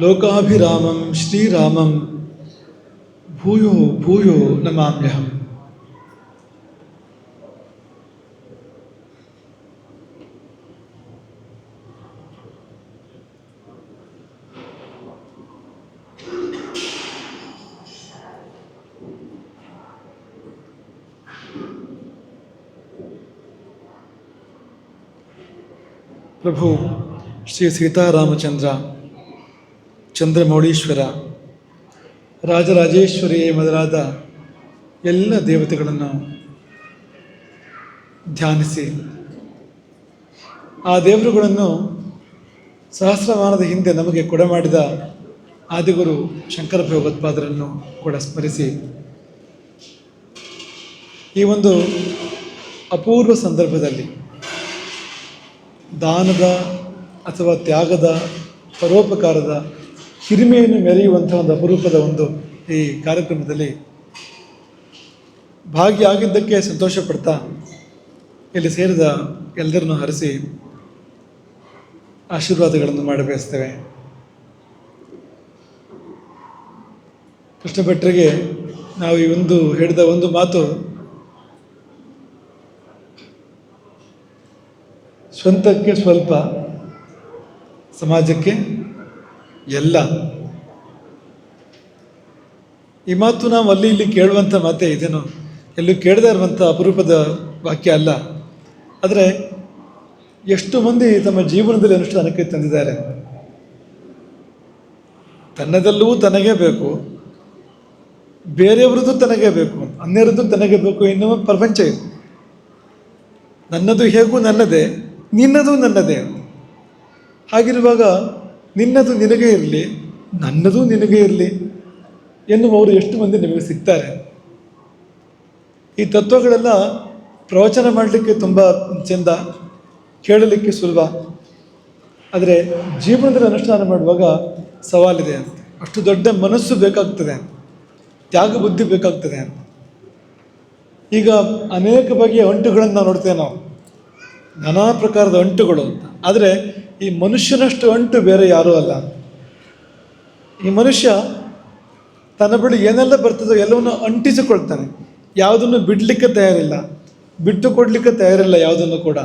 लोकाभिरामं श्रीरामं भूयो भूयो नमाम्यहम्। प्रभु श्री सीता रामचंद्र ಚಂದ್ರಮೌಳೀಶ್ವರ ರಾಜರಾಜೇಶ್ವರಿ ಮೊದಲಾದ ಎಲ್ಲ ದೇವತೆಗಳನ್ನು ಧ್ಯಾನಿಸಿ. ಆ ದೇವರುಗಳನ್ನು ಸಹಸ್ರಮಾನದ ಹಿಂದೆ ನಮಗೆ ಕೊಡಮಾಡಿದ ಆದಿಗುರು ಶಂಕರ ಭಗವತ್ಪಾದರನ್ನು ಕೂಡ ಸ್ಮರಿಸಿ. ಈ ಒಂದು ಅಪೂರ್ವ ಸಂದರ್ಭದಲ್ಲಿ ದಾನದ ಅಥವಾ ತ್ಯಾಗದ ಪರೋಪಕಾರದ ಹಿರಿಮೆಯನ್ನು ಮೆರೆಯುವಂಥ ಒಂದು ಅಪರೂಪದ ಒಂದು ಈ ಕಾರ್ಯಕ್ರಮದಲ್ಲಿ ಭಾಗಿಯಾಗಿದ್ದಕ್ಕೆ ಸಂತೋಷ ಪಡ್ತಾ ಇಲ್ಲಿ ಸೇರಿದ ಎಲ್ಲರನ್ನು ಹರಿಸಿ ಆಶೀರ್ವಾದಗಳನ್ನು ಮಾಡಬಯಸ್ತೇವೆ ಕೃಷ್ಣ ಭಟ್ರಿಗೆ ನಾವು ಈ ಒಂದು ಹೇಳಿದ ಒಂದು ಮಾತು ಸ್ವಂತಕ್ಕೆ ಸ್ವಲ್ಪ, ಸಮಾಜಕ್ಕೆ ಎಲ್ಲ. ಈ ಮಾತು ನಾವು ಅಲ್ಲಿ ಇಲ್ಲಿ ಕೇಳುವಂಥ ಮಾತೇ ಇದೇನು? ಎಲ್ಲೂ ಕೇಳದೇ ಇರುವಂಥ ಅಪರೂಪದ ವಾಕ್ಯ ಅಲ್ಲ. ಆದರೆ ಎಷ್ಟು ಮಂದಿ ತಮ್ಮ ಜೀವನದಲ್ಲಿ ಅನುಷ್ಠಾನಕ್ಕೆ ತಂದಿದ್ದಾರೆ? ತನ್ನದಲ್ಲೂ ತನಗೇ ಬೇಕು. ಬೇರೆಯವರದ್ದು ತನಗೇ ಬೇಕು. ಅನ್ಯರದ್ದು ತನಗೇ ಬೇಕು ಎನ್ನುವ ಪ್ರಪಂಚ ಇದೆ. ನನ್ನದು ಹೇಗೂ ನನ್ನದೇ, ನಿನ್ನದು ನನ್ನದೇ. ಹಾಗಿರುವಾಗ ನಿನ್ನದು ನಿನಗೇ ಇರಲಿ, ನನ್ನದು ನಿನಗೇ ಇರಲಿ. ಎನ್ನುವವರು ಎಷ್ಟು ಮಂದಿ ನಿಮಗೆ ಸಿಗ್ತಾರೆ? ಈ ತತ್ವಗಳೆಲ್ಲ ಪ್ರವಚನ ಮಾಡಲಿಕ್ಕೆ ತುಂಬ ಚೆಂದ ಕೇಳಲಿಕ್ಕೆ ಸುಲಭ. ಆದರೆ ಜೀವನದಲ್ಲಿ ಅನುಷ್ಠಾನ ಮಾಡುವಾಗ ಸವಾಲಿದೆ ಅಂತ. ಅಷ್ಟು ದೊಡ್ಡ ಮನಸ್ಸು ಬೇಕಾಗ್ತದೆ ತ್ಯಾಗ ಬುದ್ಧಿ ಬೇಕಾಗ್ತದೆ ಅಂತ. ಈಗ ಅನೇಕ ಬಗೆಯ ಅಂಟುಗಳನ್ನು ನಾವು ನೋಡ್ತೇವೆ ನಾವು. ನಾನಾ ಪ್ರಕಾರದ ಅಂಟುಗಳು ಅಂತ. ಆದರೆ ಈ ಮನುಷ್ಯನಷ್ಟು ಅಂಟು ಬೇರೆ ಯಾರೂ ಅಲ್ಲ. ಈ ಮನುಷ್ಯ ತನ್ನ ಬಳಿ ಏನೆಲ್ಲ ಬರ್ತದೋ ಎಲ್ಲವನ್ನು ಅಂಟಿಸಿಕೊಳ್ತಾನೆ. ಯಾವುದನ್ನು ಬಿಡಲಿಕ್ಕೆ ತಯಾರಿಲ್ಲ. ಬಿಟ್ಟು ಕೊಡಲಿಕ್ಕೆ ತಯಾರಿಲ್ಲ ಯಾವುದನ್ನು ಕೂಡ.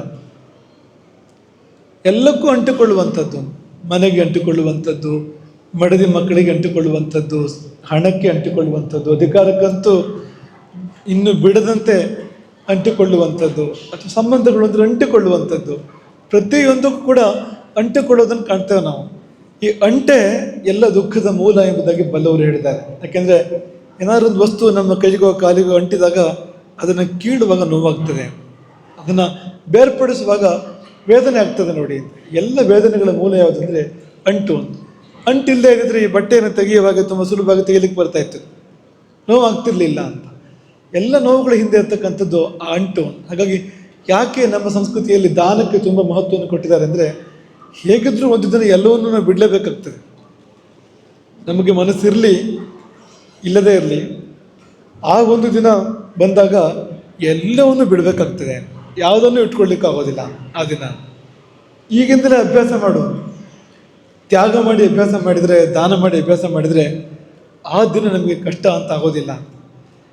ಎಲ್ಲಕ್ಕೂ ಅಂಟಿಕೊಳ್ಳುವಂಥದ್ದು. ಮನೆಗೆ ಅಂಟಿಕೊಳ್ಳುವಂಥದ್ದು, ಮಡದಿ ಮಕ್ಕಳಿಗೆ ಅಂಟಿಕೊಳ್ಳುವಂಥದ್ದು, ಹಣಕ್ಕೆ ಅಂಟಿಕೊಳ್ಳುವಂಥದ್ದು, ಅಧಿಕಾರಕ್ಕಂತೂ ಇನ್ನು ಬಿಡದಂತೆ ಅಂಟಿಕೊಳ್ಳುವಂಥದ್ದು, ಅಥವಾ ಸಂಬಂಧಗಳು ಅಂದರೆ ಅಂಟಿಕೊಳ್ಳುವಂಥದ್ದು. ಪ್ರತಿಯೊಂದಕ್ಕೂ ಕೂಡ ಅಂಟಿಕೊಳ್ಳೋದನ್ನು ಕಾಣ್ತೇವೆ ನಾವು. ಈ ಅಂಟೆ ಎಲ್ಲ ದುಃಖದ ಮೂಲ ಎಂಬುದಾಗಿ ಬಲ್ಲವರು ಹೇಳಿದ್ದಾರೆ. ಯಾಕೆಂದರೆ ಏನಾದ್ರು ಒಂದು ವಸ್ತು ನಮ್ಮ ಕೈಗೋ ಕಾಲಿಗೋ ಅಂಟಿದಾಗ ಅದನ್ನು ಕೀಳುವಾಗ ನೋವಾಗ್ತದೆ. ಅದನ್ನು ಬೇರ್ಪಡಿಸುವಾಗ ವೇದನೆ ಆಗ್ತದೆ ನೋಡಿ. ಎಲ್ಲ ವೇದನೆಗಳ ಮೂಲ ಯಾವುದಂದರೆ ಅಂಟು ಅಂತ. ಅಂಟಿಲ್ಲದೆ ಇದ್ದರೆ ಈ ಬಟ್ಟೆಯನ್ನು ತೆಗೆಯುವಾಗ ತುಂಬ ಸುಲಭವಾಗಿ ತೆಗಿಲಿಕ್ಕೆ ಬರ್ತಾ ಇತ್ತು. ನೋವು ಆಗ್ತಿರ್ಲಿಲ್ಲ ಅಂತ. ಎಲ್ಲ ನೋವುಗಳ ಹಿಂದೆ ಇರ್ತಕ್ಕಂಥದ್ದು ಆ ಅಂಟು ಹಾಗಾಗಿ ಯಾಕೆ ನಮ್ಮ ಸಂಸ್ಕೃತಿಯಲ್ಲಿ ದಾನಕ್ಕೆ ತುಂಬ ಮಹತ್ವವನ್ನು ಕೊಟ್ಟಿದ್ದಾರೆ ಅಂದರೆ ಹೇಗಿದ್ರೂ ಒಂದು ದಿನ ಎಲ್ಲವನ್ನು ನಾವು ಬಿಡಲೇಬೇಕಾಗ್ತದೆ. ನಮಗೆ ಮನಸ್ಸಿರಲಿ, ಇಲ್ಲದೇ ಇರಲಿ, ಆ ಒಂದು ದಿನ ಬಂದಾಗ ಎಲ್ಲವನ್ನು ಬಿಡಬೇಕಾಗ್ತದೆ. ಯಾವುದನ್ನು ಇಟ್ಕೊಳ್ಳಿಕ್ಕೆ ಆಗೋದಿಲ್ಲ ಆ ದಿನ. ಈಗಿಂದಲೇ ಅಭ್ಯಾಸ ಮಾಡು. ತ್ಯಾಗ ಮಾಡಿ ಅಭ್ಯಾಸ ಮಾಡಿದರೆ, ದಾನ ಮಾಡಿ ಅಭ್ಯಾಸ ಮಾಡಿದರೆ ಆ ದಿನ ನಮಗೆ ಕಷ್ಟ ಅಂತ ಆಗೋದಿಲ್ಲ.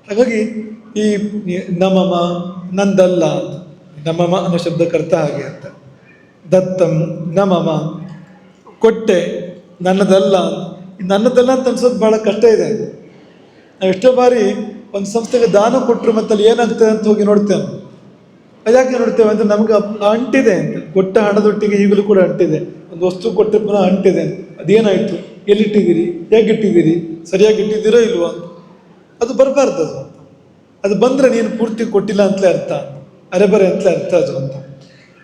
ಹಾಗಾಗಿ ಈ ನಮಮ ನಂದಲ್ಲ ನಮ್ಮಮ್ಮ ನಮಮ ಅನ್ನೋ ಅರ್ಥ ಹಾಗೆ ಅಂತ. ದತ್ತಂ ನಮಮ. ಕೊಟ್ಟೆ, ನನ್ನದಲ್ಲ. ನನ್ನದಲ್ಲ ಅಂತ ಅನ್ಸೋದು ಭಾಳ ಕಷ್ಟ ಇದೆ. ನಾವು ಎಷ್ಟೋ ಬಾರಿ ಒಂದು ಸಂಸ್ಥೆಗೆ ದಾನ ಕೊಟ್ಟರು ಮತ್ತೆ ಅಲ್ಲಿ ಏನಾಗ್ತದೆ ಅಂತ ಹೋಗಿ ನೋಡ್ತೇವೆ. ಯಾಕೆ ನೋಡ್ತೇವೆ ಅಂದರೆ ನಮ್ಗೆ ಅಂಟಿದೆ ಅಂತ. ಕೊಟ್ಟ ಹಣದೊಟ್ಟಿಗೆ ಈಗಲೂ ಕೂಡ ಅಂಟಿದೆ. ಒಂದು ವಸ್ತು ಕೊಟ್ಟರೆ ಪುನಃ ಅಂಟಿದೆ. ಅದೇನಾಯಿತು? ಎಲ್ಲಿಟ್ಟಿದ್ದೀರಿ? ಹೇಗಿಟ್ಟಿದ್ದೀರಿ? ಸರಿಯಾಗಿ ಇಟ್ಟಿದ್ದೀರೋ ಇಲ್ವೋ? ಅದು ಬರಬಾರ್ದು ಅದು. ಅದು ಬಂದರೆ ನೀನು ಪೂರ್ತಿ ಕೊಟ್ಟಿಲ್ಲ ಅಂತಲೇ ಅರ್ಥ. ಅರೆಬರೆ ಅಂತಲೇ ಅರ್ಥ ಅದು ಅಂತ.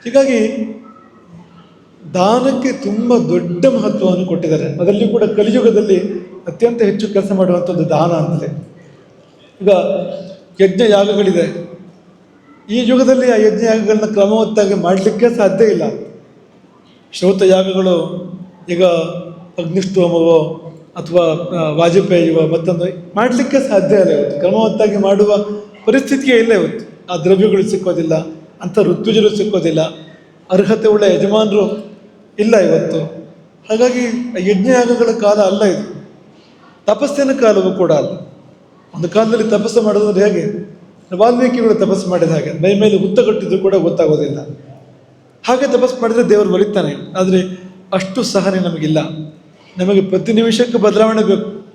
ಹೀಗಾಗಿ ದಾನಕ್ಕೆ ತುಂಬ ದೊಡ್ಡ ಮಹತ್ವವನ್ನು ಕೊಟ್ಟಿದ್ದಾರೆ. ಅದರಲ್ಲಿ ಕೂಡ ಕಲಿಯುಗದಲ್ಲಿ ಅತ್ಯಂತ ಹೆಚ್ಚು ಕೆಲಸ ಮಾಡುವಂಥದ್ದು ದಾನ ಅಂತಲೇ. ಈಗ ಯಜ್ಞ ಯಾಗಗಳಿದೆ. ಈ ಯುಗದಲ್ಲಿ ಆ ಯಜ್ಞ ಯಾಗಗಳನ್ನ ಕ್ರಮವತ್ತಾಗಿ ಮಾಡಲಿಕ್ಕೆ ಸಾಧ್ಯ ಇಲ್ಲ. ಶ್ರೌತ ಯಾಗಗಳು ಈಗ ಅಗ್ನಿಷ್ಠೋಮವೋ ಅಥವಾ ಆ, ವಾಜಪೇಯಿಯೋ ಮತ್ತೊಂದು ಮಾಡಲಿಕ್ಕೆ ಸಾಧ್ಯ ಇಲ್ಲ ಇವತ್ತು. ಕ್ರಮವತ್ತಾಗಿ ಮಾಡುವ ಪರಿಸ್ಥಿತಿಯೇ ಇಲ್ಲ ಇವತ್ತು. ಆ ದ್ರವ್ಯಗಳು ಸಿಕ್ಕೋದಿಲ್ಲ ಅಂಥ ಋತುಜರು ಸಿಕ್ಕೋದಿಲ್ಲ. ಅರ್ಹತೆ ಉಳ್ಳ ಯಜಮಾನರು ಇಲ್ಲ ಇವತ್ತು. ಹಾಗಾಗಿ ಯಜ್ಞಯಾಗಗಳ ಕಾಲ ಅಲ್ಲ ಇದು. ತಪಸ್ಸಿನ ಕಾಲವೂ ಕೂಡ ಅಲ್ಲ. ಒಂದು ಕಾಲದಲ್ಲಿ ತಪಸ್ಸು ಮಾಡೋದಂದ್ರೆ ಹೇಗೆ? ವಾಲ್ಮೀಕಿಗಳು ತಪಸ್ಸು ಮಾಡಿದ ಹಾಗೆ. ಮೈ ಮೇಲೆ ಹುತ್ತ ಕಟ್ಟಿದ್ರು ಕೂಡ ಗೊತ್ತಾಗೋದಿಲ್ಲ. ಹಾಗೆ ತಪಸ್ಸು ಮಾಡಿದರೆ ದೇವರು ಒಲಿತಾನೆ ಆದರೆ ಅಷ್ಟು ಸಹನೆ ನಮಗಿಲ್ಲ. ನಮಗೆ ಪ್ರತಿ ನಿಮಿಷಕ್ಕೆ ಬದಲಾವಣೆ ಬೇಕು.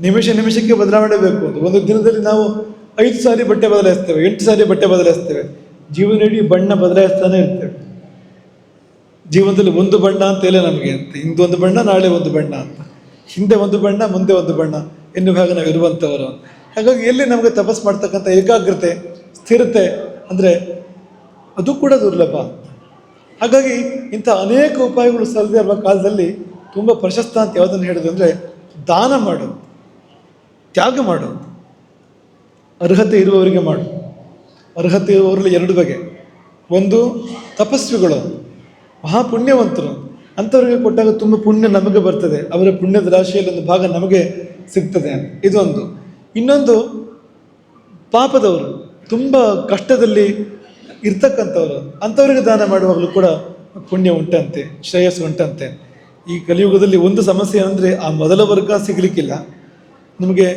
ನಿಮಿಷ ನಿಮಿಷಕ್ಕೆ ಬದಲಾವಣೆ ಬೇಕು ಅದು ಒಂದು ದಿನದಲ್ಲಿ ನಾವು ಐದು ಸಾರಿ ಬಟ್ಟೆ ಬದಲಾಯಿಸ್ತೇವೆ, ಎಂಟು ಸಾರಿ ಬಟ್ಟೆ ಬದಲಾಯಿಸ್ತೇವೆ. ಜೀವನ ಇಡೀ ಬಣ್ಣ ಬದಲಾಯಿಸ್ತಾನೆ ಇರ್ತೇವೆ. ಜೀವನದಲ್ಲಿ ಒಂದು ಬಣ್ಣ ಅಂತ ಇಲ್ಲ ನಮಗೆ ಅಂತ. ಇಂದೊಂದು ಬಣ್ಣ, ನಾಳೆ ಒಂದು ಬಣ್ಣ ಅಂತ. ಹಿಂದೆ ಒಂದು ಬಣ್ಣ, ಮುಂದೆ ಒಂದು ಬಣ್ಣ ಎನ್ನುವ ಹಾಗೆ ನಾವು ಇರುವಂಥವರು ಹಾಗಾಗಿ ಎಲ್ಲಿ ನಮಗೆ ತಪಸ್ ಮಾಡ್ತಕ್ಕಂಥ ಏಕಾಗ್ರತೆ, ಸ್ಥಿರತೆ ಅಂದರೆ ಅದು ಕೂಡ ದುರ್ಲಭ ಹಾಗಾಗಿ ಇಂಥ ಅನೇಕ ಉಪಾಯಗಳು ಸಲ್ಲದೆ ಇರುವ ಕಾಲದಲ್ಲಿ ತುಂಬ ಪ್ರಶಸ್ತ ಅಂತ ಯಾವುದನ್ನು ಹೇಳಿದ್ರು ಅಂದರೆ ದಾನ ಮಾಡು, ತ್ಯಾಗ ಮಾಡು, ಅರ್ಹತೆ ಇರುವವರಿಗೆ ಮಾಡು. ಅರ್ಹತೆ ಇರುವವರಲ್ಲಿ ಎರಡು ಬಗೆ. ಒಂದು, ತಪಸ್ವಿಗಳು. ಮಹಾಪುಣ್ಯವಂತರು. ಅಂಥವ್ರಿಗೆ ಕೊಟ್ಟಾಗ ತುಂಬ ಪುಣ್ಯ ನಮಗೆ ಬರ್ತದೆ. ಅವರ ಪುಣ್ಯದ ರಾಶಿಯಲ್ಲಿ ಒಂದು ಭಾಗ ನಮಗೆ ಸಿಗ್ತದೆ ಇದೊಂದು. ಇನ್ನೊಂದು, ಪಾಪದವರು. ತುಂಬ ಕಷ್ಟದಲ್ಲಿ ಇರ್ತಕ್ಕಂಥವ್ರು. ಅಂಥವರಿಗೆ ದಾನ ಮಾಡುವಾಗಲೂ ಕೂಡ ಪುಣ್ಯ ಉಂಟಂತೆ, ಶ್ರೇಯಸ್ಸು ಉಂಟಂತೆ. ಈ ಕಲಿಯುಗದಲ್ಲಿ ಒಂದು ಸಮಸ್ಯೆ ಅಂದರೆ ಆ ಮೊದಲ ವರ್ಗ ಸಿಗಲಿಕ್ಕಿಲ್ಲ. ನಿಮಗೆ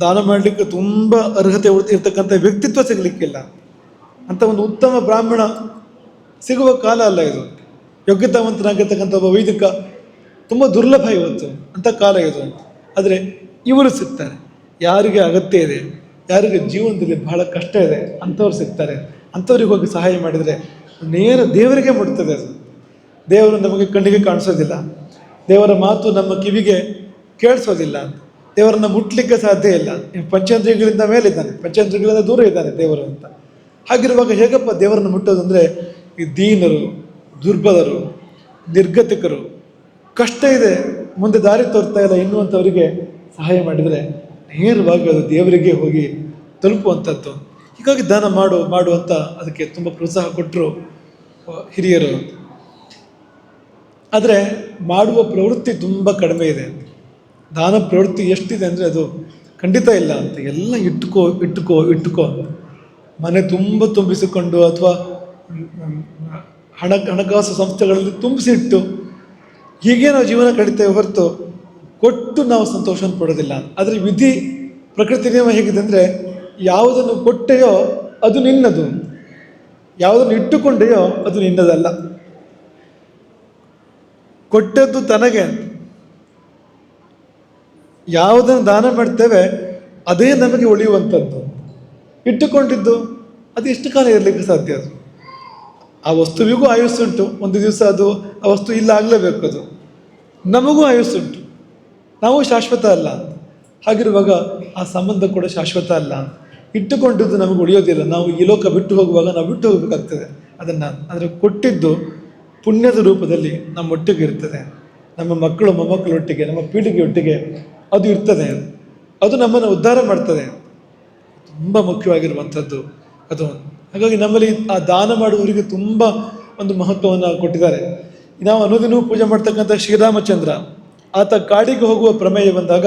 ದಾನ ಮಾಡಲಿಕ್ಕೆ ತುಂಬ ಅರ್ಹತೆ ಇರ್ತಕ್ಕಂಥ ವ್ಯಕ್ತಿತ್ವ ಸಿಗಲಿಕ್ಕಿಲ್ಲ. ಅಂತ ಒಂದು ಉತ್ತಮ ಬ್ರಾಹ್ಮಣ ಸಿಗುವ ಕಾಲ ಅಲ್ಲ ಇದು. ಯೋಗ್ಯತಾವಂತನಾಗಿರ್ತಕ್ಕಂಥ ಒಬ್ಬ ವೈದಿಕ ತುಂಬ ದುರ್ಲಭ ಇವತ್ತು ಅಂತ ಕಾಲ ಇದು. ಆದರೆ ಇವರು ಸಿಗ್ತಾರೆ. ಯಾರಿಗೆ ಅಗತ್ಯ ಇದೆ, ಯಾರಿಗೆ ಜೀವನದಲ್ಲಿ ಬಹಳ ಕಷ್ಟ ಇದೆ, ಅಂಥವ್ರು ಸಿಗ್ತಾರೆ. ಅಂಥವ್ರಿಗೆ ಹೋಗಿ ಸಹಾಯ ಮಾಡಿದರೆ ನೇರ ದೇವರಿಗೆ ಮುಟ್ತದೆ ಅದು. ದೇವರು ನಮಗೆ ಕಣ್ಣಿಗೆ ಕಾಣಿಸೋದಿಲ್ಲ. ದೇವರ ಮಾತು ನಮ್ಮ ಕಿವಿಗೆ ಕೇಳಿಸೋದಿಲ್ಲ. ದೇವರನ್ನು ಮುಟ್ಲಿಕ್ಕೆ ಸಾಧ್ಯ ಇಲ್ಲ. ಪಂಚೇಂದ್ರಿಯಗಳಿಂದ ಮೇಲೆ ಮೇಲಿದ್ದಾನೆ. ಪಂಚೇಂದ್ರಿಯಗಳಿಂದ ದೂರ ಇದ್ದಾನೆ ದೇವರು ಅಂತ. ಹಾಗಿರುವಾಗ ಹೇಗಪ್ಪ ದೇವರನ್ನು ಮುಟ್ಟೋದು ಅಂದರೆ ಈ ದೀನರು ದುರ್ಬಲರು, ನಿರ್ಗತಿಕರು, ಕಷ್ಟ ಇದೆ, ಮುಂದೆ ದಾರಿ ತೋರ್ತಾ ಇಲ್ಲ ಎನ್ನುವಂಥವರಿಗೆ ಸಹಾಯ ಮಾಡಿದರೆ ನೇರವಾಗಿ ಅದು ದೇವರಿಗೆ ಹೋಗಿ ತಲುಪುವಂಥದ್ದು. ಹೀಗಾಗಿ ದಾನ ಮಾಡು ಮಾಡು ಅಂತ ಅದಕ್ಕೆ ತುಂಬ ಪ್ರೋತ್ಸಾಹ ಕೊಟ್ಟರು ಹಿರಿಯರು. ಆದರೆ ಮಾಡುವ ಪ್ರವೃತ್ತಿ ತುಂಬ ಕಡಿಮೆ ಇದೆ. ದಾನ ಪ್ರವೃತ್ತಿ ಎಷ್ಟಿದೆ ಅಂದರೆ ಅದು ಖಂಡಿತ ಇಲ್ಲ ಅಂತ. ಎಲ್ಲ ಇಟ್ಕೋ ಇಟ್ಕೋ ಇಟ್ಕೋ ಮನೆ ತುಂಬ ತುಂಬಿಸಿಕೊಂಡು ಅಥವಾ ಹಣ ಹಣಕಾಸು ಸಂಸ್ಥೆಗಳಲ್ಲಿ ತುಂಬಿಸಿಟ್ಟು ಹೀಗೆ ನಾವು ಜೀವನ ಕಡಿತೇವೆ ಹೊರತು ಕೊಟ್ಟು ನಾವು ಸಂತೋಷವನ್ನು ಪಡೋದಿಲ್ಲ. ಆದರೆ ವಿಧಿ ಪ್ರಕೃತಿ ನಿಯಮ ಹೇಗಿದೆ ಅಂದರೆ ಯಾವುದನ್ನು ಕೊಟ್ಟೆಯೋ ಅದು ನಿನ್ನದು. ಯಾವುದನ್ನು ಇಟ್ಟುಕೊಂಡೆಯೋ ಅದು ನಿನ್ನದಲ್ಲ. ಕೊಟ್ಟದ್ದು ತನಗೆ. ಯಾವುದನ್ನು ದಾನ ಮಾಡ್ತೇವೆ ಅದೇ ನಮಗೆ ಉಳಿಯುವಂಥದ್ದು ಇಟ್ಟುಕೊಂಡಿದ್ದು ಅದು ಎಷ್ಟು ಕಾಲ ಇರಲಿಕ್ಕೆ ಸಾಧ್ಯ ಅದು? ಆ ವಸ್ತುವಿಗೂ ಆಯುಸ್ಸುಂಟು. ಒಂದು ದಿವಸ ಅದು ಆ ವಸ್ತು ಇಲ್ಲ ಆಗಲೇಬೇಕು ಅದು. ನಮಗೂ ಆಯುಸ್ಸುಂಟು. ನಾವು ಶಾಶ್ವತ ಅಲ್ಲ ಹಾಗಿರುವಾಗ ಆ ಸಂಬಂಧ ಕೂಡ ಶಾಶ್ವತ ಅಲ್ಲ ಇಟ್ಟುಕೊಂಡಿದ್ದು ನಮಗೆ ಉಳಿಯೋದಿಲ್ಲ. ನಾವು ಈ ಲೋಕ ಬಿಟ್ಟು ಹೋಗುವಾಗ ನಾವು ಬಿಟ್ಟು ಹೋಗಬೇಕಾಗ್ತದೆ. ಅದನ್ನು ಅಂದರೆ ಕೊಟ್ಟಿದ್ದು ಪುಣ್ಯದ ರೂಪದಲ್ಲಿ ನಮ್ಮೊಟ್ಟಿಗೆ ಇರ್ತದೆ. ನಮ್ಮ ಮಕ್ಕಳು ಮೊಮ್ಮಕ್ಕಳೊಟ್ಟಿಗೆ, ನಮ್ಮ ಪೀಳಿಗೆಯೊಟ್ಟಿಗೆ ಅದು ಇರ್ತದೆ. ಅದು ನಮ್ಮನ್ನು ಉದ್ಧಾರ ಮಾಡ್ತದೆ. ತುಂಬ ಮುಖ್ಯವಾಗಿರುವಂಥದ್ದು. ಅದು ಹಾಗಾಗಿ ನಮ್ಮಲ್ಲಿ ಆ ದಾನ ಮಾಡುವವರಿಗೆ ತುಂಬ ಒಂದು ಮಹತ್ವವನ್ನು ಕೊಟ್ಟಿದ್ದಾರೆ. ನಾವು ಅನುದಿನವೂ ಪೂಜೆ ಮಾಡ್ತಕ್ಕಂಥ ಶ್ರೀರಾಮಚಂದ್ರ, ಆತ ಕಾಡಿಗೆ ಹೋಗುವ ಪ್ರಮೇಯ ಬಂದಾಗ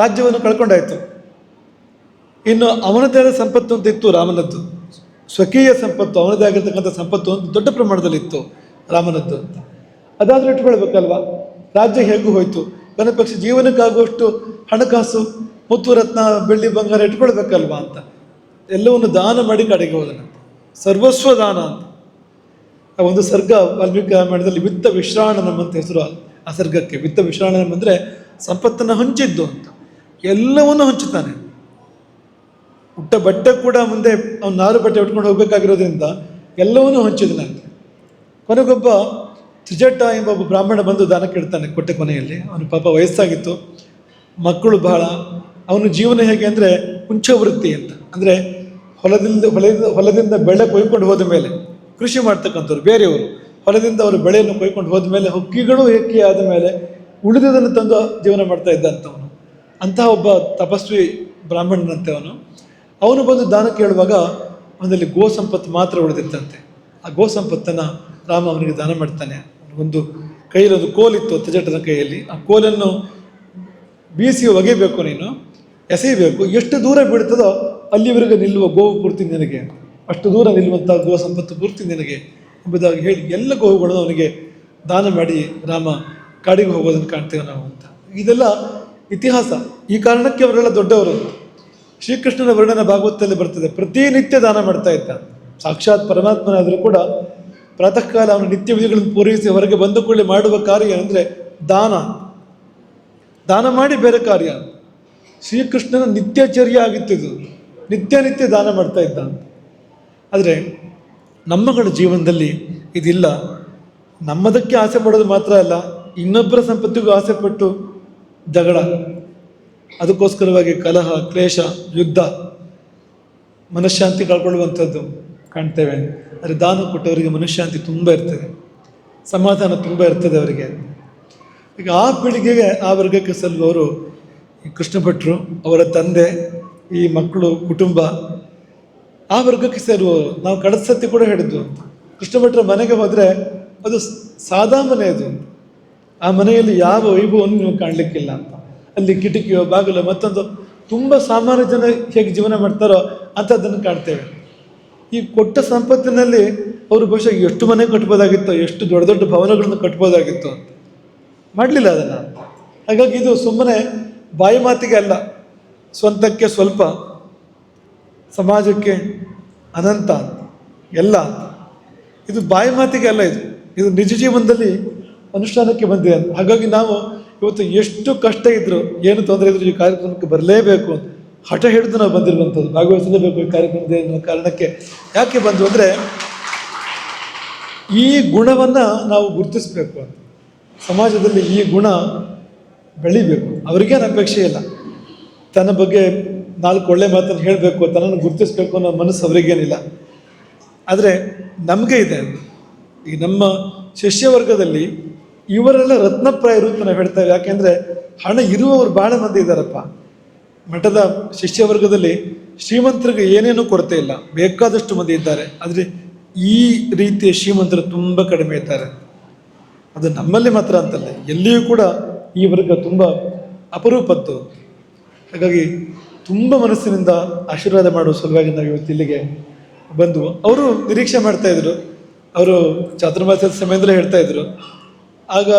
ರಾಜ್ಯವನ್ನು ಕಳ್ಕೊಂಡಾಯಿತು. ಇನ್ನು ಅವನದೇ ಆದ ಸಂಪತ್ತು ಅಂತ ಇತ್ತು ರಾಮನದ್ದು. ಸ್ವಕೀಯ ಸಂಪತ್ತು, ಅವನದೇ ಆಗಿರ್ತಕ್ಕಂಥ ಸಂಪತ್ತು ಒಂದು ದೊಡ್ಡ ಪ್ರಮಾಣದಲ್ಲಿ ಇತ್ತು ರಾಮನದ್ದು ಅಂತ. ಅದಾದರೂ ಇಟ್ಕೊಳ್ಬೇಕಲ್ವಾ? ರಾಜ್ಯ ಹೇಗೂ ಹೋಯಿತು. ಕನಪಕ್ಷ ಪಕ್ಷ ಜೀವನಕ್ಕಾಗುವಷ್ಟು ಹಣಕಾಸು ಮುತ್ತು ರತ್ನ ಬೆಳ್ಳಿ ಬಂಗಾರ ಇಟ್ಕೊಳ್ಬೇಕಲ್ವಾ ಅಂತ. ಎಲ್ಲವನ್ನು ದಾನ ಮಾಡಿ ಕಡೆಗೆ ಹೋದನಂತೆ ಸರ್ವಸ್ವ ದಾನ ಅಂತ. ಆ ಒಂದು ಸರ್ಗ ವಾಲ್ಮೀಕಿ ರಾಮಾಯಣದಲ್ಲಿ ವಿತ್ತ ವಿಶ್ರಾಣನಂ ಅಂತ ಹೆಸರು ಆ- ಸರ್ಗಕ್ಕೆ. ವಿತ್ತ ವಿಶ್ರಾಣನಂ ಅಂದರೆ ಸಂಪತ್ತನ್ನು ಹಂಚಿದ್ದು ಅಂತ. ಎಲ್ಲವನ್ನು ಹಂಚುತ್ತಾನೆ. ಹುಟ್ಟ ಬಟ್ಟೆ ಕೂಡ ಮುಂದೆ ಅವ್ನು ನಾರು ಬಟ್ಟೆ ಉಟ್ಕೊಂಡು ಹೋಗಬೇಕಾಗಿರೋದ್ರಿಂದ ಎಲ್ಲವನ್ನೂ ಹಂಚಿದನಂತೆ ಕೊನೆಗೊಬ್ಬ ತ್ರಿಜಟ ಎಂಬ ಒಬ್ಬ ಬ್ರಾಹ್ಮಣ ಬಂದು ದಾನ ಕೇಳ್ತಾನೆ ಕೊಟ್ಟೆ ಕೊನೆಯಲ್ಲಿ. ಅವನು ಪಾಪ ವಯಸ್ಸಾಗಿತ್ತು. ಮಕ್ಕಳು ಬಹಳ. ಅವನ ಜೀವನ ಹೇಗೆ ಅಂದರೆ ಹುಂಚ ವೃತ್ತಿ ಅಂತ. ಅಂದರೆ ಹೊಲದಿಂದ ಹೊಲದಿಂದ ಹೊಲದಿಂದ ಬೆಳೆ ಕೊಯ್ಕೊಂಡು ಹೋದ ಮೇಲೆ, ಕೃಷಿ ಮಾಡ್ತಕ್ಕಂಥವ್ರು, ಬೇರೆಯವರು, ಹೊಲದಿಂದ ಅವರು ಬೆಳೆಯನ್ನು ಕೊಯ್ಕೊಂಡು ಹೋದ ಮೇಲೆ ಹಕ್ಕಿಗಳು ಹೆಕ್ಕಿ ಆದ ಮೇಲೆ ಉಳಿದದನ್ನು ತಂದು ಜೀವನ ಮಾಡ್ತಾ ಇದ್ದಂಥವನು, ಅಂತಹ ಒಬ್ಬ ತಪಸ್ವಿ ಬ್ರಾಹ್ಮಣನಂತೆ ಅವನು. ಅವನು ಬಂದು ದಾನ ಕೇಳುವಾಗ ಅವನಲ್ಲಿ ಗೋ ಸಂಪತ್ತು ಮಾತ್ರ ಉಳಿದಿತ್ತಂತೆ. ಆ ಗೋ ಸಂಪತ್ತನ್ನು ರಾಮ ಅವನಿಗೆ ದಾನ ಮಾಡ್ತಾನೆ. ಒಂದು ಕೈಯಲ್ಲಿ ಒಂದು ಕೋಲಿತ್ತು ತಜಟನ ಕೈಯಲ್ಲಿ. ಆ ಕೋಲನ್ನು ಬೀಸಿ ಒಗೆಯಬೇಕು ನೀನು, ಎಸೆಯಬೇಕು. ಎಷ್ಟು ದೂರ ಬೀಳ್ತದೋ ಅಲ್ಲಿವರೆಗೆ ನಿಲ್ಲುವ ಗೋವು ಪೂರ್ತಿ ನಿನಗೆ. ಅಷ್ಟು ದೂರ ನಿಲ್ಲುವಂಥ ಗೋ ಸಂಪತ್ತು ಪೂರ್ತಿ ನಿನಗೆ ಎಂಬುದಾಗಿ ಹೇಳಿ ಎಲ್ಲ ಗೋವುಗಳನ್ನು ಅವನಿಗೆ ದಾನ ಮಾಡಿ ರಾಮ ಕಾಡಿಗೆ ಹೋಗೋದನ್ನು ಕಾಣ್ತೇವೆ ನಾವು ಅಂತ. ಇದೆಲ್ಲ ಇತಿಹಾಸ. ಈ ಕಾರಣಕ್ಕೆ ಅವರೆಲ್ಲ ದೊಡ್ಡವರು. ಶ್ರೀಕೃಷ್ಣನ ವರ್ಣನ ಭಾಗವತದಲ್ಲಿ ಬರ್ತದೆ. ಪ್ರತಿನಿತ್ಯ ದಾನ ಮಾಡ್ತಾ ಇದ್ದ. ಸಾಕ್ಷಾತ್ ಪರಮಾತ್ಮನಾದರೂ ಕೂಡ ಪ್ರಾತಃ ಕಾಲ ಅವನು ನಿತ್ಯ ವಿಧಿಗಳನ್ನು ಪೂರೈಸಿ ಹೊರಗೆ ಬಂದ ಕೂಡಲೇ ಮಾಡುವ ಕಾರ್ಯ ಅಂದರೆ ದಾನ. ದಾನ ಮಾಡಿ ಬೇರೆ ಕಾರ್ಯ. ಶ್ರೀಕೃಷ್ಣನ ನಿತ್ಯಚರ್ಯ ಆಗಿತ್ತಿದು ನಿತ್ಯ ನಿತ್ಯ ದಾನ ಮಾಡ್ತಾ ಇದ್ದ ಆದರೆ ನಮ್ಮಗಳ ಜೀವನದಲ್ಲಿ ಇದಿಲ್ಲ. ನಮ್ಮದಕ್ಕೆ ಆಸೆ ಪಡೋದು ಮಾತ್ರ ಅಲ್ಲ, ಇನ್ನೊಬ್ಬರ ಸಂಪತ್ತಿಗೂ ಆಸೆ ಪಟ್ಟು ಜಗಳ. ಅದಕ್ಕೋಸ್ಕರವಾಗಿ ಕಲಹ, ಕ್ಲೇಶ, ಯುದ್ಧ, ಮನಃಶಾಂತಿ ಕಳ್ಕೊಳ್ಳುವಂಥದ್ದು ಕಾಣ್ತೇವೆ. ಆದರೆ ದಾನ ಕೊಟ್ಟವರಿಗೆ ಮನಃಶಾಂತಿ ತುಂಬ ಇರ್ತದೆ. ಸಮಾಧಾನ ತುಂಬ ಇರ್ತದೆ ಅವರಿಗೆ. ಈಗ ಆ ಪೀಳಿಗೆಗೆ, ಆ ವರ್ಗಕ್ಕೆ ಸಲ್ಲುವವರು ಕೃಷ್ಣ ಭಟ್ರು ಅವರ ತಂದೆ ಈ ಮಕ್ಕಳು ಕುಟುಂಬ, ಆ ವರ್ಗಕ್ಕೆ ಸೇರುವವರು ನಾವು ಕಳೆದ ಸತಿ ಕೂಡ ಹೇಳಿದ್ದು. ಅಂತ ಕೃಷ್ಣ ಭಟ್ರ ಮನೆಗೆ ಹೋದರೆ ಅದು ಸಾದಾ ಮನೆ ಅದು. ಆ ಮನೆಯಲ್ಲಿ ಯಾವ ವೈಭವವನ್ನು ನೀವು ಕಾಣಲಿಕ್ಕಿಲ್ಲ ಅಂತ. ಅಲ್ಲಿ ಕಿಟಕಿಯೋ, ಬಾಗಿಲು, ಮತ್ತೊಂದು ತುಂಬ ಸಾಮಾನ್ಯ ಜನ ಹೇಗೆ ಜೀವನ ಮಾಡ್ತಾರೋ ಅಂಥದ್ದನ್ನು ಕಾಣ್ತೇವೆ. ಈ ಕೊಟ್ಟ ಸಂಪತ್ತಿನಲ್ಲಿ ಅವರು ಬಹುಶಃ ಎಷ್ಟು ಮನೆ ಕಟ್ಬೋದಾಗಿತ್ತು, ಎಷ್ಟು ದೊಡ್ಡ ದೊಡ್ಡ ಭವನಗಳನ್ನು ಕಟ್ಬೋದಾಗಿತ್ತು. ಅಂತ ಮಾಡಲಿಲ್ಲ ಅದನ್ನು. ಹಾಗಾಗಿ ಇದು ಸುಮ್ಮನೆ ಬಾಯಿ ಮಾತಿಗೆ ಅಲ್ಲ. ಸ್ವಂತಕ್ಕೆ ಸ್ವಲ್ಪ, ಸಮಾಜಕ್ಕೆ ಅನಂತ, ಎಲ್ಲ. ಇದು ಬಾಯಿ ಮಾತಿಗೆ ಅಲ್ಲ ಇದು. ಇದು ನಿಜ ಜೀವನದಲ್ಲಿ ಅನುಷ್ಠಾನಕ್ಕೆ ಬಂದಿದೆ ಅಂತ. ಹಾಗಾಗಿ ನಾವು ಇವತ್ತು ಎಷ್ಟು ಕಷ್ಟ ಇದ್ರು ಏನು ತೊಂದರೆ ಇದ್ರು ಈ ಕಾರ್ಯಕ್ರಮಕ್ಕೆ ಬರಲೇಬೇಕು ಅಂತ. ಹಠ ಹಿಡಿದು ನಾವು ಬಂದಿರುವಂಥದ್ದು. ಭಾಗವಹಿಸಲೇಬೇಕು ಈ ಕಾರ್ಯಕ್ರಮದ ಕಾರಣಕ್ಕೆ ಯಾಕೆ ಬಂದು ಅಂದರೆ ಈ ಗುಣವನ್ನು ನಾವು ಗುರುತಿಸಬೇಕು ಅಂತ. ಸಮಾಜದಲ್ಲಿ ಈ ಗುಣ ಬೆಳಿಬೇಕು. ಅವ್ರಿಗೇನು ಅಪೇಕ್ಷೆ ಇಲ್ಲ. ತನ್ನ ಬಗ್ಗೆ ನಾಲ್ಕು ಒಳ್ಳೆ ಮಾತನ್ನು ಹೇಳಬೇಕು, ತನ್ನನ್ನು ಗುರುತಿಸ್ಬೇಕು ಅನ್ನೋ ಮನಸ್ಸು ಅವರಿಗೇನಿಲ್ಲ. ಆದರೆ ನಮಗೆ ಇದೆ ಈ ನಮ್ಮ ಶಿಷ್ಯವರ್ಗದಲ್ಲಿ ಇವರೆಲ್ಲ ರತ್ನಪ್ರಾಯ ಅಂತ ನಾವು ಹೇಳ್ತೇವೆ ಯಾಕೆಂದರೆ ಹಣ ಇರುವವರು ಭಾಳ ಮಂದಿ ಇದ್ದಾರಪ್ಪ. ಮಠದ ಶಿಷ್ಯವರ್ಗದಲ್ಲಿ ಶ್ರೀಮಂತರಿಗೆ ಏನೇನೂ ಕೊರತೆ ಇಲ್ಲ. ಬೇಕಾದಷ್ಟು ಮಂದಿ ಇದ್ದಾರೆ. ಆದರೆ ಈ ರೀತಿಯ ಶ್ರೀಮಂತರು ತುಂಬ ಕಡಿಮೆ ಇದ್ದಾರೆ. ಅದು ನಮ್ಮಲ್ಲಿ ಮಾತ್ರ ಅಂತಲ್ಲ. ಎಲ್ಲಿಯೂ ಕೂಡ ಈ ವರ್ಗ ತುಂಬ ಅಪರೂಪದ್ದು. ಹಾಗಾಗಿ ತುಂಬ ಮನಸ್ಸಿನಿಂದ ಆಶೀರ್ವಾದ ಮಾಡುವ ಸಲುವಾಗಿ ನಾವು ಇವತ್ತು ಇಲ್ಲಿಗೆ ಬಂದು ಅವರು ನಿರೀಕ್ಷೆ ಮಾಡ್ತಾ ಇದ್ರು. ಅವರು ಚಾತುರ್ಮಾಸದ ಸಮಯದಲ್ಲೇ ಹೇಳ್ತಾ ಇದ್ರು. ಆಗ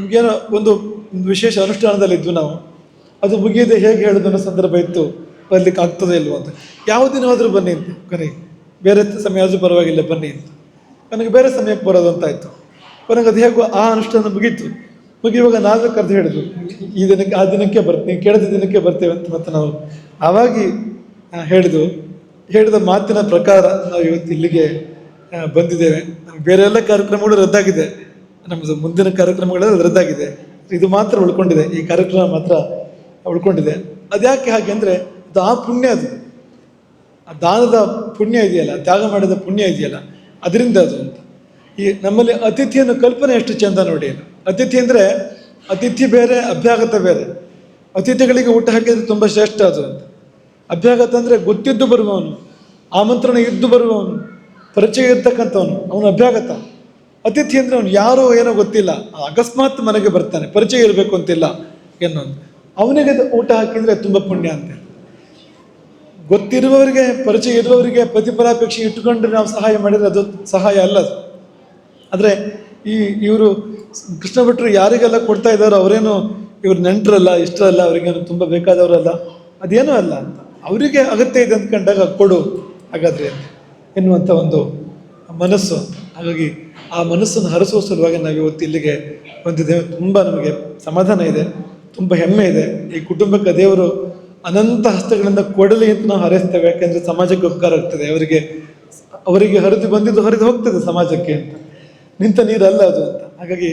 ನಮಗೇನೋ ಒಂದು ವಿಶೇಷ ಅನುಷ್ಠಾನದಲ್ಲಿದ್ವು ನಾವು. ಅದು ಮುಗಿಯದೆ ಹೇಗೆ ಹೇಳೋದು ಅನ್ನೋ ಸಂದರ್ಭ ಇತ್ತು. ಬರ್ಲಿಕ್ಕೆ ಆಗ್ತದೆ ಇಲ್ವೋ ಅಂತ. ಯಾವ ದಿನ ಹೋದ್ರೂ ಬನ್ನಿ ಅಂತ. ಕೊನೆಗೆ ಬೇರೆ ಸಮಯ ಆದರೂ ಪರವಾಗಿಲ್ಲ, ಬನ್ನಿ ಅಂತ. ನನಗೆ ಬೇರೆ ಸಮಯಕ್ಕೆ ಬರೋದು ಅಂತ ಆಯಿತು. ಕೊನೆಗೆ ಅದು ಹೇಗೋ ಆ ಅನುಷ್ಠಾನ ಮುಗೀತು. ಮುಗಿಯುವಾಗ ನಾಲ್ಕು ಕರೆದು ಹೇಳಿದ್ರು. ಈ ದಿನಕ್ಕೆ, ಆ ದಿನಕ್ಕೆ ಬರ್ತೀನಿ ಕೇಳಿದ ದಿನಕ್ಕೆ ಬರ್ತೇವೆ ಅಂತ ಮತ್ತೆ ನಾವು ಆವಾಗಿ ಹೇಳಿದು ಹೇಳಿದ ಮಾತಿನ ಪ್ರಕಾರ ನಾವು ಇವತ್ತು ಇಲ್ಲಿಗೆ ಬಂದಿದ್ದೇವೆ. ಬೇರೆ ಎಲ್ಲ ಕಾರ್ಯಕ್ರಮಗಳು ರದ್ದಾಗಿದೆ. ನಮ್ಮದು ಮುಂದಿನ ಕಾರ್ಯಕ್ರಮಗಳೆಲ್ಲ ರದ್ದಾಗಿದೆ. ಇದು ಮಾತ್ರ ಉಳ್ಕೊಂಡಿದೆ. ಈ ಕಾರ್ಯಕ್ರಮ ಮಾತ್ರ ಉಳ್ಕೊಂಡಿದೆ. ಅದ್ಯಾಕೆ ಹಾಗೆ ಅಂದರೆ, ಅದು ಆ ಪುಣ್ಯ ಅದು. ಆ ದಾನದ ಪುಣ್ಯ ಇದೆಯಲ್ಲ, ತ್ಯಾಗ ಮಾಡಿದ ಪುಣ್ಯ ಇದೆಯಲ್ಲ, ಅದರಿಂದ ಅದು ಅಂತ. ಈ ನಮ್ಮಲ್ಲಿ ಅತಿಥಿಯನ್ನು ಕಲ್ಪನೆ ಎಷ್ಟು ಚಂದ ನೋಡಿ ಅತಿಥಿ ಅಂದರೆ ಅತಿಥಿ ಬೇರೆ, ಅಭ್ಯಾಗತ ಬೇರೆ. ಅತಿಥಿಗಳಿಗೆ ಊಟ ಹಾಕಿದ್ರೆ ತುಂಬ ಶ್ರೇಷ್ಠ ಅದು ಅಂತ. ಅಭ್ಯಾಗತ ಅಂದರೆ ಗೊತ್ತಿದ್ದು ಬರುವವನು, ಆಮಂತ್ರಣ ಇದ್ದು ಬರುವವನು, ಪರಿಚಯ ಇರ್ತಕ್ಕಂಥವನು, ಅವನು ಅಭ್ಯಾಗತ. ಅತಿಥಿ ಅಂದರೆ ಅವನು ಯಾರೋ ಏನೋ ಗೊತ್ತಿಲ್ಲ, ಅಕಸ್ಮಾತ್ ಮನೆಗೆ ಬರ್ತಾನೆ, ಪರಿಚಯ ಇರಬೇಕು ಅಂತಿಲ್ಲ ಏನೋ ಅವನಿಗೆ ಅದು ಊಟ ಹಾಕಿದರೆ ತುಂಬ ಪುಣ್ಯ ಅಂತ ಗೊತ್ತಿರುವವರಿಗೆ, ಪರಿಚಯ ಇರುವವರಿಗೆ ಪ್ರತಿಫಲಾಪೇಕ್ಷೆ ಇಟ್ಟುಕೊಂಡು ನಾವು ಸಹಾಯ ಮಾಡಿದರೆ ಅದು ಸಹಾಯ ಅಲ್ಲ ಆದರೆ ಈ ಇವರು ಕೃಷ್ಣ ಭಟ್ರು ಯಾರಿಗೆಲ್ಲ ಕೊಡ್ತಾ ಇದ್ದಾರೋ ಅವರೇನು ಇವ್ರು ನೆಂಟರಲ್ಲ, ಇಷ್ಟರಲ್ಲ ಅವರಿಗೇನು ತುಂಬ ಬೇಕಾದವರಲ್ಲ, ಅದೇನೂ ಅಲ್ಲ ಅಂತ. ಅವರಿಗೆ ಅಗತ್ಯ ಇದೆ ಅಂದ್ಕೊಂಡಾಗ ಕೊಡು ಹಾಗಾದರೆ ಎನ್ನುವಂಥ ಒಂದು ಮನಸ್ಸು. ಹಾಗಾಗಿ ಆ ಮನಸ್ಸನ್ನು ಹರಿಸುವ ಸಲುವಾಗಿ ನಾವು ಇವತ್ತು ಇಲ್ಲಿಗೆ ಬಂದಿದ್ದೇವೆ. ತುಂಬ ನಮಗೆ ಸಮಾಧಾನ ಇದೆ, ತುಂಬ ಹೆಮ್ಮೆ ಇದೆ. ಈ ಕುಟುಂಬಕ್ಕೆ ದೇವರು ಅನಂತ ಹಸ್ತಗಳಿಂದ ಕೊಡಲಿ ಅಂತ ನಾವು ಹರಿಸ್ತೇವೆ. ಯಾಕೆಂದರೆ ಸಮಾಜಕ್ಕೆ ಉಪಕಾರ ಆಗ್ತದೆ. ಅವರಿಗೆ ಅವರಿಗೆ ಹರಿದು ಬಂದಿದ್ದು ಹರಿದು ಹೋಗ್ತದೆ ಸಮಾಜಕ್ಕೆ ಅಂತ. ನಿಂತ ನೀರಲ್ಲ ಅದು ಅಂತ. ಹಾಗಾಗಿ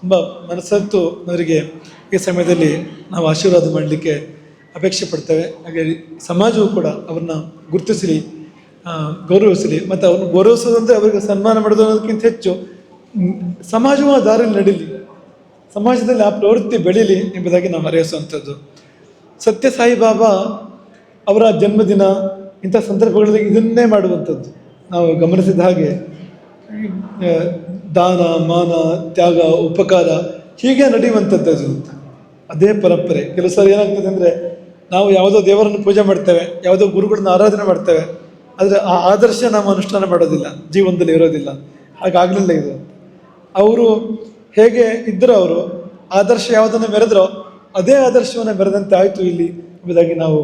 ತುಂಬ ಮನಸ್ಸತ್ತು ಅವರಿಗೆ ಈ ಸಮಯದಲ್ಲಿ ನಾವು ಆಶೀರ್ವಾದ ಮಾಡಲಿಕ್ಕೆ ಅಪೇಕ್ಷೆ ಪಡ್ತೇವೆ. ಹಾಗೆ ಸಮಾಜವು ಕೂಡ ಅವ್ರನ್ನ ಗುರುತಿಸಲಿ ಗೌರವಿಸಲಿ, ಮತ್ತು ಅವ್ರನ್ನ ಗೌರವಿಸೋದಂದರೆ ಅವರಿಗೆ ಸನ್ಮಾನ ಮಾಡೋದು ಅನ್ನೋದಕ್ಕಿಂತ ಹೆಚ್ಚು ಸಮಾಜವು ಆ ದಾರಿಯಲ್ಲಿ ನಡೀಲಿ. ಸಮಾಜದಲ್ಲಿ ಆ ಪ್ರವೃತ್ತಿ ಬೆಳೀಲಿ ಎಂಬುದಾಗಿ ನಾವು ಮರೆಯಿಸುವಂಥದ್ದು ಸತ್ಯ ಸಾಯಿಬಾಬಾ ಅವರ ಜನ್ಮದಿನ ಇಂಥ ಸಂದರ್ಭಗಳಲ್ಲಿ ಇದನ್ನೇ ಮಾಡುವಂಥದ್ದು. ನಾವು ಗಮನಿಸಿದ ಹಾಗೆ ದಾನ, ಮಾನ, ತ್ಯಾಗ, ಉಪಕಾರ ಹೀಗೆ ನಡೆಯುವಂಥದ್ದು ಅಂತ. ಅದೇ ಪರಂಪರೆ. ಕೆಲವು ಸಲ ಏನಾಗ್ತದೆ ಅಂದರೆ ನಾವು ಯಾವುದೋ ದೇವರನ್ನು ಪೂಜೆ ಮಾಡ್ತೇವೆ, ಯಾವುದೋ ಗುರುಗಳನ್ನ ಆರಾಧನೆ ಮಾಡ್ತೇವೆ, ಆದರೆ ಆ ಆದರ್ಶ ನಾವು ಅನುಷ್ಠಾನ ಮಾಡೋದಿಲ್ಲ, ಜೀವನದಲ್ಲಿ ಇರೋದಿಲ್ಲ. ಹಾಗಾಗಲಿಲ್ಲ ಇದು ಅವರು ಹೇಗೆ ಇದ್ದರು ಅವರು, ಆದರ್ಶ ಯಾವುದನ್ನು ಮೆರೆದ್ರೋ ಅದೇ ಆದರ್ಶವನ್ನು ಮೆರೆದಂತೆ ಆಯಿತು ಇಲ್ಲಿ ಎಂಬುದಾಗಿ ನಾವು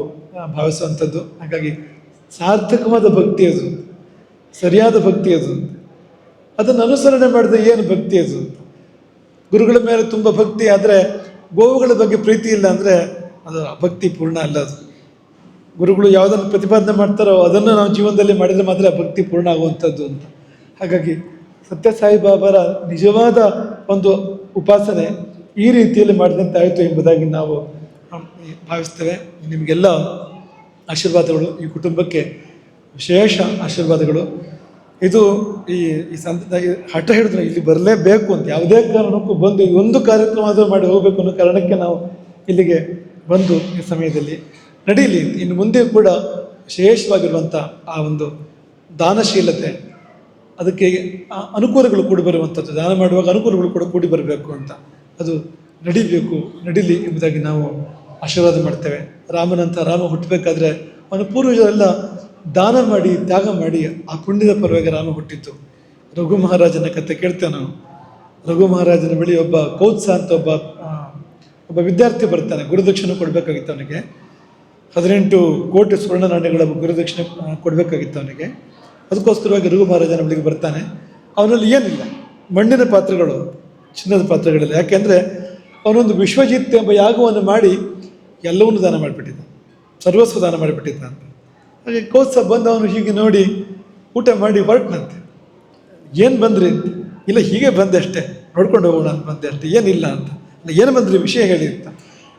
ಭಾವಿಸುವಂಥದ್ದು. ಹಾಗಾಗಿ ಸಾರ್ಥಕವಾದ ಭಕ್ತಿ ಅದು. ಸರಿಯಾದ ಭಕ್ತಿ ಅದು ಅದನ್ನು ಅನುಸರಣೆ ಮಾಡಿದ್ರೆ ಏನು ಭಕ್ತಿ ಅದು? ಗುರುಗಳ ಮೇಲೆ ತುಂಬ ಭಕ್ತಿ ಆದರೆ ಗೋವುಗಳ ಬಗ್ಗೆ ಪ್ರೀತಿ ಇಲ್ಲ ಅಂದರೆ ಅದು ಭಕ್ತಿ ಪೂರ್ಣ ಅಲ್ಲ ಅದು. ಗುರುಗಳು ಯಾವುದನ್ನು ಪ್ರತಿಪಾದನೆ ಮಾಡ್ತಾರೋ ಅದನ್ನು ನಾವು ಜೀವನದಲ್ಲಿ ಮಾಡಿದರೆ ಮಾತ್ರ ಭಕ್ತಿ ಪೂರ್ಣ ಆಗುವಂಥದ್ದು ಅಂತ. ಹಾಗಾಗಿ ಸತ್ಯಸಾಯಿ ಬಾಬಾರ ನಿಜವಾದ ಒಂದು ಉಪಾಸನೆ ಈ ರೀತಿಯಲ್ಲಿ ಮಾಡಿದಂತಾಯಿತು ಎಂಬುದಾಗಿ ನಾವು ಭಾವಿಸ್ತೇವೆ. ನಿಮಗೆಲ್ಲ ಆಶೀರ್ವಾದಗಳು ಈ ಕುಟುಂಬಕ್ಕೆ ವಿಶೇಷ ಆಶೀರ್ವಾದಗಳು. ಇದು ಈ ಈ ಸಂತ ಹಠ ಹಿಡಿದ್ರೆ ಇಲ್ಲಿ ಬರಲೇಬೇಕು ಅಂತ, ಯಾವುದೇ ಕಾರಣಕ್ಕೂ ಬಂದು ಈ ಒಂದು ಕಾರ್ಯಕ್ರಮ ಆದರೂ ಮಾಡಿ ಹೋಗಬೇಕು ಅನ್ನೋ ಕಾರಣಕ್ಕೆ ನಾವು ಇಲ್ಲಿಗೆ ಬಂದು ಈ ಸಮಯದಲ್ಲಿ ನಡೀಲಿ. ಇನ್ನು ಮುಂದೆ ಕೂಡ ವಿಶೇಷವಾಗಿರುವಂಥ ಆ ಒಂದು ದಾನಶೀಲತೆ, ಅದಕ್ಕೆ ಅನುಕೂಲಗಳು ಕೂಡಿ ಬರುವಂಥದ್ದು, ದಾನ ಮಾಡುವಾಗ ಅನುಕೂಲಗಳು ಕೂಡ ಕೂಡಿ ಬರಬೇಕು ಅಂತ ಅದು ನಡಿಬೇಕು, ನಡೀಲಿ ಎಂಬುದಾಗಿ ನಾವು ಆಶೀರ್ವಾದ ಮಾಡ್ತೇವೆ. ರಾಮನಂತ ರಾಮ ಹುಟ್ಟಬೇಕಾದ್ರೆ ಅವನ ಪೂರ್ವಜರೆಲ್ಲ ದಾನ ಮಾಡಿ, ತ್ಯಾಗ ಮಾಡಿ ಆ ಪುಣ್ಯದ ಪರವಾಗಿ ರಾಮ ಹುಟ್ಟಿತ್ತು ರಘು ಮಹಾರಾಜನ ಕತೆ ಕೇಳ್ತೇವೆ ನಾನು. ರಘು ಮಹಾರಾಜನ ಬಳಿ ಒಬ್ಬ ಕೌತ್ಸ ಅಂತ ಒಬ್ಬ ಒಬ್ಬ ವಿದ್ಯಾರ್ಥಿ ಬರ್ತಾನೆ. ಗುರುದಕ್ಷಿಣೆ ಕೊಡಬೇಕಾಗಿತ್ತು ಅವನಿಗೆ. ಹದಿನೆಂಟು ಕೋಟಿ ಸ್ವರ್ಣ ನಾಣ್ಯಗಳ ಗುರುದಕ್ಷಿಣೆ ಕೊಡಬೇಕಾಗಿತ್ತು ಅವನಿಗೆ. ಅದಕ್ಕೋಸ್ಕರವಾಗಿ ರಘು ಮಹಾರಾಜನ ಬಳಿಗೆ ಬರ್ತಾನೆ. ಅವನಲ್ಲಿ ಏನಿಲ್ಲ. ಮಣ್ಣಿನ ಪಾತ್ರೆಗಳು, ಚಿನ್ನದ ಪಾತ್ರೆಗಳಿಲ್ಲ. ಯಾಕೆಂದರೆ ಅವನೊಂದು ವಿಶ್ವಜಿತ್ ಎಂಬ ಯಾಗವನ್ನು ಮಾಡಿ ಎಲ್ಲವನ್ನೂ ದಾನ ಮಾಡಿಬಿಟ್ಟಿದ್ದ. ಸರ್ವಸ್ವ ದಾನ ಮಾಡಿಬಿಟ್ಟಿದ್ದ ಅಂತ. ಹಾಗೆ ಕೋಸ ಬಂದವನು ಹೀಗೆ ನೋಡಿ ಊಟ ಮಾಡಿ ಹೊರಟನಂತೆ. ಏನು ಬಂದ್ರಿ ಅಂತ? ಇಲ್ಲ, ಹೀಗೆ ಬಂದೆ ಅಷ್ಟೇ. ನೋಡ್ಕೊಂಡು ಹೋಗೋಣ ಅಂತ ಬಂದೆ ಅಷ್ಟೇ. ಏನಿಲ್ಲ ಅಂತ. ಇಲ್ಲ, ಏನು ಬಂದ್ರಿ? ವಿಷಯ ಹೇಳಿ ಅಂತ.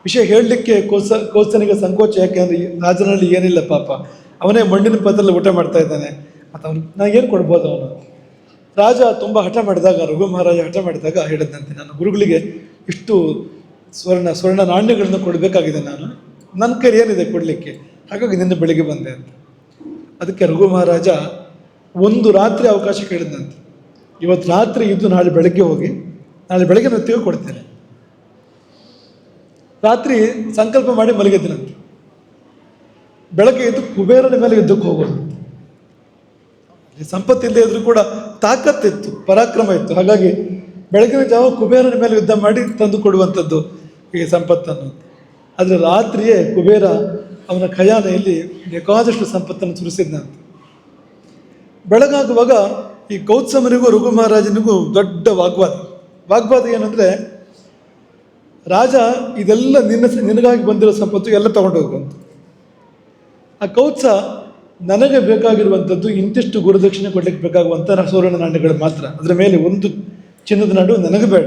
ವಿಷಯ ಹೇಳಲಿಕ್ಕೆ ಕೋಸ, ಕೋಸನಿಗೆ ಸಂಕೋಚ ಯಾಕೆ ಅಂದರೆ ರಾಜನಲ್ಲಿ ಏನಿಲ್ಲ ಪಾಪ. ಅವನೇ ಮಣ್ಣಿನ ಪಾತ್ರೆಯಲ್ಲಿ ಊಟ ಮಾಡ್ತಾ ಇದ್ದಾನೆ. ಮತ್ತು ಅವನು, ನಾನು ಏನು ಕೊಡ್ಬೋದು ಅವನು? ರಾಜ ತುಂಬ ಹಠ ಮಾಡಿದಾಗ, ರಘು ಮಹಾರಾಜ ಹಠ ಮಾಡಿದಾಗ ಹೇಳಿದಂತೆ ನಾನು ಗುರುಗಳಿಗೆ ಇಷ್ಟು ಸ್ವರ್ಣ ಸ್ವರ್ಣ ನಾಣ್ಯಗಳನ್ನು ಕೊಡಬೇಕಾಗಿದೆ ನಾನು. ನನ್ನ ಕೈ ಏನಿದೆ ಕೊಡಲಿಕ್ಕೆ? ಹಾಗಾಗಿ ನಿನ್ನೆ ಬೆಳಿಗ್ಗೆ ಬಂದೆ ಅಂತ. ಅದಕ್ಕೆ ರಘು ಮಹಾರಾಜ ಒಂದು ರಾತ್ರಿ ಅವಕಾಶ ಕೇಳಿದಂತೆ ಇವತ್ತು ರಾತ್ರಿ ಇದ್ದು ನಾಳೆ ಬೆಳಗ್ಗೆ ಹೋಗಿ, ನಾಳೆ ಬೆಳಗ್ಗೆ ನಾನು ಕೊಡ್ತೇನೆ. ರಾತ್ರಿ ಸಂಕಲ್ಪ ಮಾಡಿ ಮಲಗಿದ್ದನಂತೆ ಬೆಳಗ್ಗೆ ಎದ್ದು ಕುಬೇರನ ಮೇಲೆ ಯುದ್ಧಕ್ಕೆ ಹೋಗೋದು ಈ ಸಂಪತ್ತಿಲ್ಲದೆ ಇದ್ರೂ ಕೂಡ ತಾಕತ್ತಿತ್ತು, ಪರಾಕ್ರಮ ಇತ್ತು. ಹಾಗಾಗಿ ಬೆಳಗಿನ ಜಾವ ಕುಬೇರನ ಮೇಲೆ ಯುದ್ಧ ಮಾಡಿ ತಂದು ಕೊಡುವಂಥದ್ದು ಈ ಸಂಪತ್ತನ್ನು. ಆದರೆ ರಾತ್ರಿಯೇ ಕುಬೇರ ಅವನ ಖಜಾನೆಯಲ್ಲಿ ಬೇಕಾದಷ್ಟು ಸಂಪತ್ತನ್ನು ಸುರಿಸಿದ್ನಂತೆ ಬೆಳಗಾಗುವಾಗ ಈ ಗೌತಮನಿಗೂ ರಘು ಮಹಾರಾಜನಿಗೂ ದೊಡ್ಡ ವಾಗ್ವಾದ. ವಾಗ್ವಾದ ಏನಂದರೆ, ರಾಜ, ಇದೆಲ್ಲ ನಿನ್ನ ನಿನಗಾಗಿ ಬಂದಿರೋ ಸಂಪತ್ತು ಎಲ್ಲ ತಗೊಂಡು ಅಂತ ಆ ಕೌತ್ಸ ನನಗೆ ಬೇಕಾಗಿರುವಂಥದ್ದು ಇಂತಿಷ್ಟು ಗುರುದಕ್ಷಿಣೆ ಕೊಡ್ಲಿಕ್ಕೆ ಬೇಕಾಗುವಂಥ ಸುವರ್ಣ ನಾಣ್ಯಗಳು ಮಾತ್ರ. ಅದರ ಮೇಲೆ ಒಂದು ಚಿನ್ನದ ನಾಡು ನನಗೆ ಬೇಡ.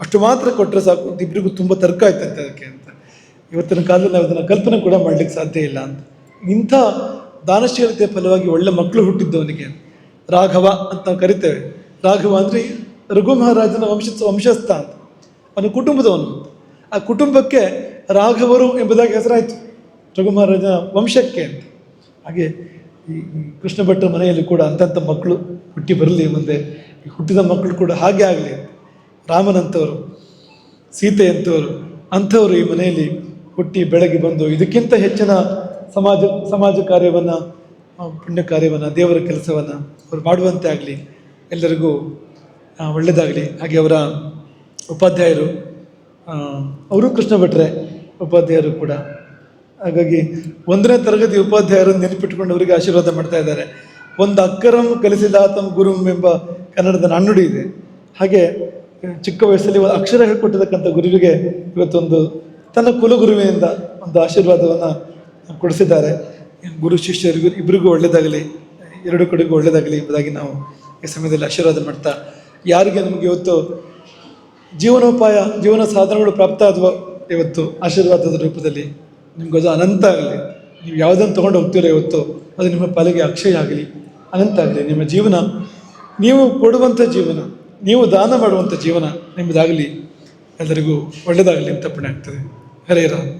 ಅಷ್ಟು ಮಾತ್ರ ಕೊಟ್ಟರೆ ಸಾಕು. ಇಬ್ಬರಿಗೂ ತುಂಬ ತರ್ಕ ಆಯ್ತಂತೆ ಅದಕ್ಕೆ ಅಂತ. ಇವತ್ತಿನ ಕಾಲದಲ್ಲಿ ನಾವು ಅದನ್ನು ಕಲ್ಪನೆ ಕೂಡ ಮಾಡಲಿಕ್ಕೆ ಸಾಧ್ಯ ಇಲ್ಲ ಅಂತ. ಇಂಥ ದಾನಶೀಲತೆಯ ಫಲವಾಗಿ ಒಳ್ಳೆ ಮಕ್ಕಳು ಹುಟ್ಟಿದ್ದವನಿಗೆ ರಾಘವ ಅಂತ ನಾವು ಕರಿತೇವೆ. ರಾಘವ ಅಂದರೆ ರಘು ಮಹಾರಾಜನ ವಂಶ ವಂಶಸ್ಥ ಅಂತ. ಅವನ ಕುಟುಂಬದವನು. ಆ ಕುಟುಂಬಕ್ಕೆ ರಾಘವರು ಎಂಬುದಾಗಿ ಹೆಸರಾಯಿತು. ರಘು ಮಹಾರಾಜನ ವಂಶಕ್ಕೆ ಅಂತ. ಹಾಗೆ ಈ ಕೃಷ್ಣ ಭಟ್ಟರ ಮನೆಯಲ್ಲಿ ಕೂಡ ಅಂಥಂಥ ಮಕ್ಕಳು ಹುಟ್ಟಿ ಬರಲಿ ಮುಂದೆ. ಹುಟ್ಟಿದ ಮಕ್ಕಳು ಕೂಡ ಹಾಗೆ ಆಗಲಿ ರಾಮನಂಥವರು ಸೀತೆಯಂಥವರು ಅಂಥವರು ಈ ಮನೆಯಲ್ಲಿ ಹುಟ್ಟಿ ಬೆಳಗ್ಗೆ ಬಂದು ಇದಕ್ಕಿಂತ ಹೆಚ್ಚಿನ ಸಮಾಜ ಸಮಾಜ ಕಾರ್ಯವನ್ನು ಪುಣ್ಯ ಕಾರ್ಯವನ್ನು, ದೇವರ ಕೆಲಸವನ್ನು ಅವರು ಮಾಡುವಂತೆ ಆಗಲಿ, ಎಲ್ಲರಿಗೂ ಒಳ್ಳೆಯದಾಗಲಿ ಹಾಗೆ ಅವರ ಉಪಾಧ್ಯಾಯರು ಅವರು ಕೃಷ್ಣ ಭಟ್ರೆ ಉಪಾಧ್ಯಾಯರು ಕೂಡ. ಹಾಗಾಗಿ ಒಂದನೇ ತರಗತಿ ಉಪಾಧ್ಯಾಯರು ನೆನಪಿಟ್ಟುಕೊಂಡು ಅವರಿಗೆ ಆಶೀರ್ವಾದ ಮಾಡ್ತಾ ಇದ್ದಾರೆ. ಒಂದು ಅಕ್ಕರಂ ಕಲಿಸಿದಾತಂ ಗುರುಂ ಎಂಬ ಕನ್ನಡದ ನಾಣ್ಣುಡಿ ಇದೆ. ಹಾಗೆ, ಚಿಕ್ಕ ವಯಸ್ಸಲ್ಲಿ ಅಕ್ಷರ ಹೇಳ್ಕೊಟ್ಟಿರ್ತಕ್ಕಂಥ ಗುರುವಿಗೆ ಇವತ್ತೊಂದು ತನ್ನ ಕುಲಗುರುವಿನಿಂದ ಒಂದು ಆಶೀರ್ವಾದವನ್ನು ಕೊಡಿಸಿದ್ದಾರೆ. ಗುರು ಶಿಷ್ಯರಿಗೂ ಇಬ್ಬರಿಗೂ ಒಳ್ಳೆಯದಾಗಲಿ ಎರಡು ಕಡೆಗೂ ಒಳ್ಳೆಯದಾಗಲಿ ಎಂಬುದಾಗಿ ನಾವು ಈ ಸಮಯದಲ್ಲಿ ಆಶೀರ್ವಾದ ಮಾಡ್ತಾ, ಯಾರಿಗೆ ನಮಗೆ ಇವತ್ತು ಜೀವನೋಪಾಯ, ಜೀವನ ಸಾಧನಗಳು ಪ್ರಾಪ್ತ ಆದವು ಇವತ್ತು ಆಶೀರ್ವಾದದ ರೂಪದಲ್ಲಿ ನಿಮ್ಗೆ ಅದು ಅನಂತ ಆಗಲಿ. ನೀವು ಯಾವುದನ್ನು ತೊಗೊಂಡು ಹೋಗ್ತೀರೋ ಇವತ್ತು, ಅದು ನಿಮ್ಮ ಪಾಲಿಗೆ ಅಕ್ಷಯ ಆಗಲಿ, ಅನಂತ ಆಗಲಿ. ನಿಮ್ಮ ಜೀವನ, ನೀವು ಕೊಡುವಂಥ ಜೀವನ, ನೀವು ದಾನ ಮಾಡುವಂಥ ಜೀವನ ನಿಮ್ಮದಾಗಲಿ ಎಲ್ಲರಿಗೂ ಒಳ್ಳೆಯದಾಗಲಿ ಅಂತ ಪುಣ್ಯ ಆಗ್ತದೆ. ಹರೇ ರಾಮ್